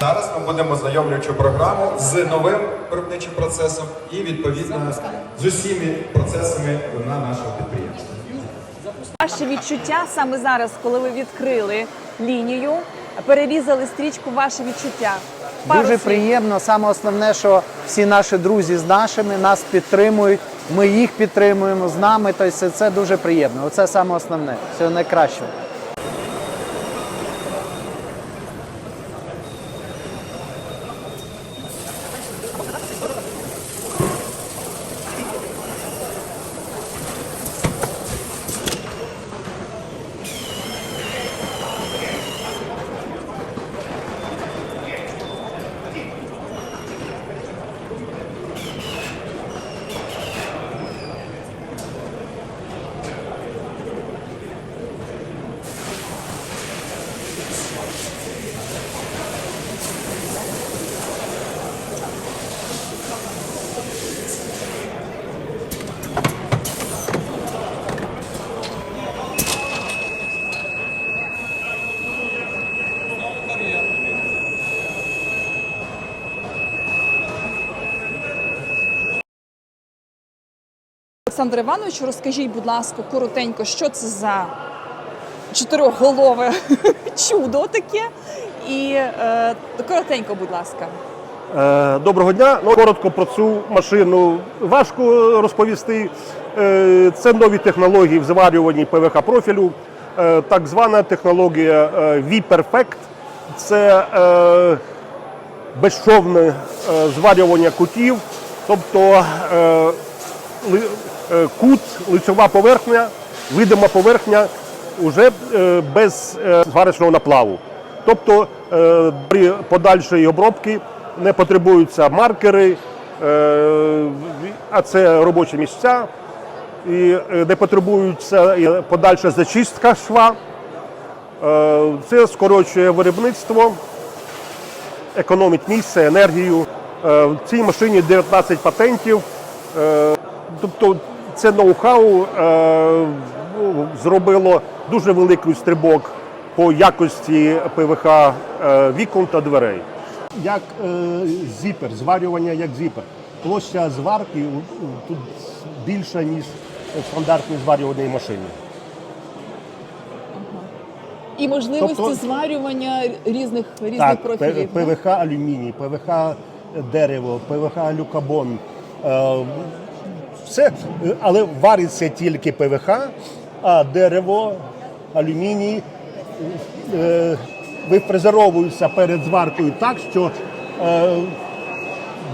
Зараз ми будемо знайомлюючу програму з новим виробничим процесом і відповідно з усіми процесами на нашого підприємства. Ваше відчуття саме зараз, коли ви відкрили лінію, перерізали стрічку, ваше відчуття. Пару Дуже слів. приємно. Саме основне, що всі наші друзі з нашими нас підтримують. Ми їх підтримуємо з нами. Тобто це дуже приємно. Оце саме основне. Всього найкращого. Олександр Іванович, розкажіть, будь ласка, коротенько, що це за чотирьохголове чудо таке? І е, коротенько, будь ласка. Е, Доброго дня. Ну, коротко про цю машину важко розповісти. Е, Це нові технології в зварюванні ПВХ профілю. Е, Так звана технологія V-Perfect. Це безшовне зварювання кутів, тобто кут, лицьова поверхня, видима поверхня вже е, без е, зварочного наплаву. Тобто е, при подальшій обробці не потребуються маркери, е, а це робочі місця, і е, не потребується подальша зачистка шва. Е, Це скорочує виробництво, економить місце, енергію. Е, В цій машині 19 патентів. Е, Тобто це ноу-хау е, зробило дуже великий стрибок по якості ПВХ е, вікон та дверей. Як е, зіпер, зварювання як зіпер. Площа зварки у- у- тут більша, ніж в стандартній зварювальній машині. І можливості Тобто- зварювання різних різних Так, профілів. ПВХ алюміній, ПВХ дерево, ПВХ люкабон. Е, Все, але вариться тільки ПВХ, а дерево, алюміній е, перед зваркою так, що е,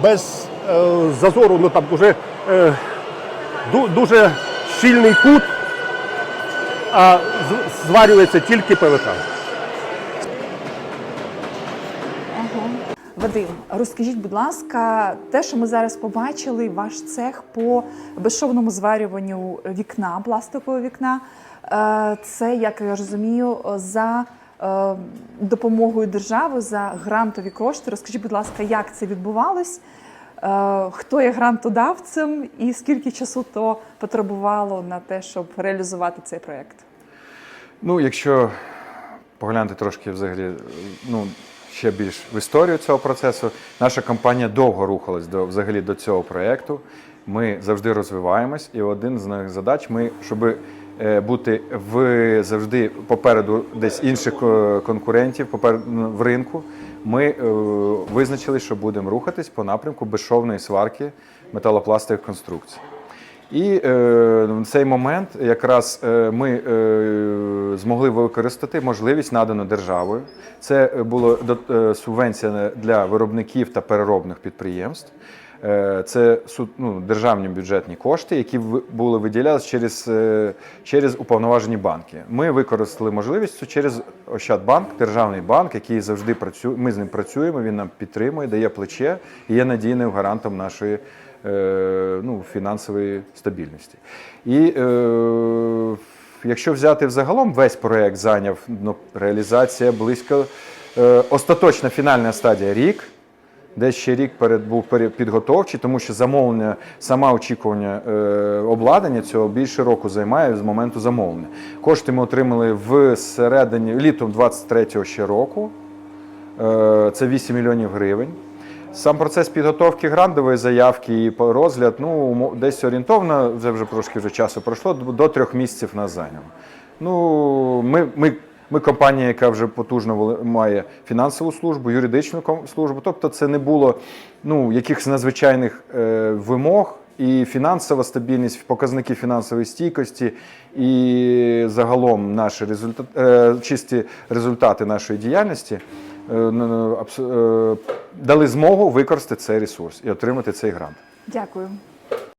без е, зазору, ну там дуже, е, дуже щільний кут, а зварюється тільки ПВХ. Вадим, розкажіть, будь ласка, те, що ми зараз побачили, ваш цех по безшовному зварюванню вікна, пластикового вікна. е, Це, як я розумію, за е, допомогою держави за грантові кошти. Розкажіть, будь ласка, як це відбувалось? Е, Хто є грантодавцем і скільки часу то потребувало на те, щоб реалізувати цей проєкт? Ну, якщо поглянути трошки взагалі, ну, ще більш в історію цього процесу, наша компанія довго рухалась до, взагалі до цього проєкту. Ми завжди розвиваємось, і один з наших задач ми, щоб е, бути в завжди попереду десь інших е, конкурентів, попереду ну, в ринку, ми е, визначили, що будемо рухатись по напрямку безшовної сварки металопластових конструкцій. І е, в цей момент якраз е, ми е, змогли використати можливість, надану державою. Це була субвенція для виробників та переробних підприємств. Е, Це ну, державні бюджетні кошти, які були виділялися через, е, через уповноважені банки. Ми використали можливість через Ощадбанк, державний банк, який завжди працює. Ми з ним працюємо. Він нам підтримує, дає плече і є надійним гарантом нашої е, ну, фінансової стабільності. І е, якщо взяти взагалом, весь проект зайняв ну, реалізація близько е, остаточна фінальна стадія рік. Десь ще рік перед був підготовчий, тому що замовлення, саме очікування е, обладнання цього більше року займає з моменту замовлення. Кошти ми отримали в середині літом 23-го ще року. Е, Це 8 мільйонів гривень. Сам процес підготовки грантової заявки і розгляд, ну десь орієнтовно, вже вже трошки вже часу пройшло, до трьох місяців нас зайняло. Ну, ми, ми, ми компанія, яка вже потужно має фінансову службу, юридичну службу. Тобто, це не було ну, якихось надзвичайних е, вимог. І фінансова стабільність, показники фінансової стійкості, і загалом наші результат, е, чисті результати нашої діяльності дали змогу використати цей ресурс і отримати цей грант. Дякую.